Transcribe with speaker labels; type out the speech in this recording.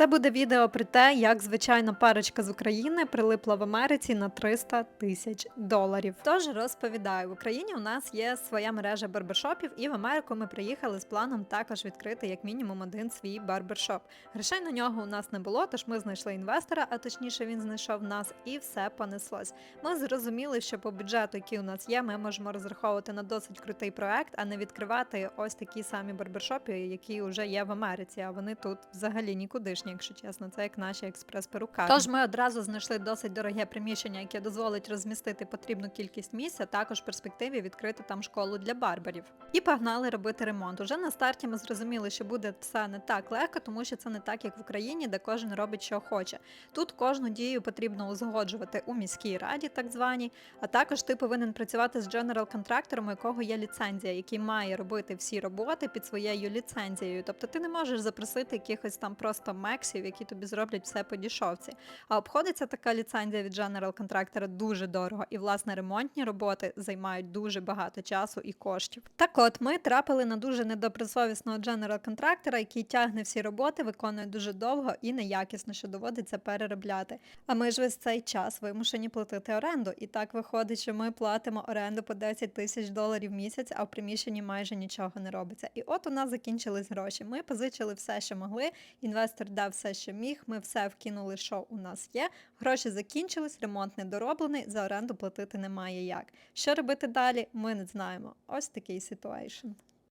Speaker 1: Це буде відео про те, як звичайна парочка з України прилипла в Америці на 300 тисяч доларів. Тож розповідаю, в Україні у нас є своя мережа барбершопів, і в Америку ми приїхали з планом також відкрити як мінімум один свій барбершоп. Грошей на нього у нас не було, тож ми знайшли інвестора, а точніше він знайшов нас, і все понеслось. Ми зрозуміли, що по бюджету, який у нас є, ми можемо розраховувати на досить крутий проект, а не відкривати ось такі самі барбершопи, які вже є в Америці. А вони тут взагалі нікудишні, якщо чесно. Це як наші експрес-перукарні. Тож ми одразу знайшли досить дороге приміщення, яке дозволить розмістити потрібну кількість місця, також в перспективі відкрити там школу для барберів. І погнали робити ремонт. Уже на старті ми зрозуміли, що буде все не так легко, тому що це не так, як в Україні, де кожен робить, що хоче. Тут кожну дію потрібно узгоджувати у міській раді, так званій, а також ти повинен працювати з дженерал-контрактором, у якого є ліцензія, який має робити всі роботи під своєю ліцензією. Тобто ти не можеш запросити якихось там просто мексів, які тобі зроблять все по дішовці. А обходиться така ліцензія від дженерал-контрактора дуже дорого, і власне ремонтні роботи займають дуже багато часу і коштів. Так от ми трапили на дуже недобросовісного дженерал-контрактора, який тягне всі роботи, виконує дуже довго і неякісно, що доводиться переробляти. А ми ж весь цей час вимушені платити оренду. І так виходить, що ми платимо оренду по 10 тисяч доларів місяць, а в приміщенні майже нічого не робиться. І от у нас закінчились гроші. Ми позичили все, що могли. Інвестор дав все, що міг. Ми все вкинули, що у нас є. Гроші закінчились, ремонт не дороблений, за оренду платити немає як. Що робити далі? Ми не знаємо. Ось такий ситуейшн.